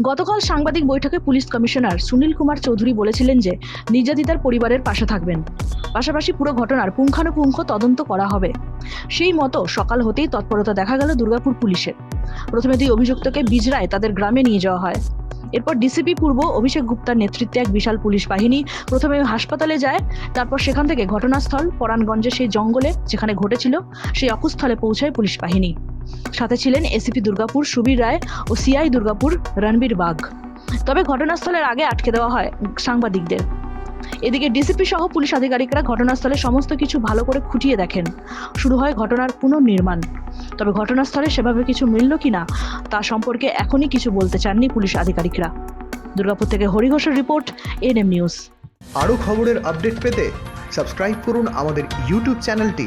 গতকাল সাংবাদিক বৈঠকে পুলিশ কমিশনার সুনীল কুমার চৌধুরী বলেছিলেন যে নির্যাতিতার পরিবারের পাশে থাকবেন। পাশাপাশি পুরো ঘটনার পুঙ্খানুপুঙ্খ তদন্ত করা হবে। সেই মতো সকাল হতেই তৎপরতা দেখা গেল দুর্গাপুর পুলিশের। প্রথমে দুই অভিযুক্তকে বিজরায় তাদের গ্রামে নিয়ে যাওয়া হয়। এরপর ডিসিপি পূর্ব অভিষেক গুপ্তার নেতৃত্বে এক বিশাল পুলিশ বাহিনী প্রথমে হাসপাতালে যায়, তারপর সেখান থেকে ঘটনাস্থল পরাণগঞ্জের সেই জঙ্গলে যেখানে ঘটেছিল, সেই অকুস্থলে পৌঁছায় পুলিশ বাহিনী। সাথে ছিলেন এসিপি দুর্গাপুর সুবীর রায় ও সিআই দুর্গাপুর রণবীর বাঘ তবে ঘটনাস্থলের আগে আটকে দেওয়া হয় সাংবাদিকদের। এদিকে ডিসিপি সহ পুলিশ আধিকারিকরা ঘটনাস্থলে সমস্ত কিছু ভালো করে খুঁটিয়ে দেখেন। শুরু হয় ঘটনার পুনর্নির্মাণ। তবে ঘটনাস্থলে সেভাবে কিছু মিলল কিনা, তা সম্পর্কে এখনই কিছু বলতে চাননি পুলিশ আধিকারিকরা। দুর্গাপুর থেকে হরিঘোষের রিপোর্ট, এনএম নিউজ। আরও খবরের আপডেট পেতে সাবস্ক্রাইব করুন আমাদের ইউটিউব চ্যানেলটি।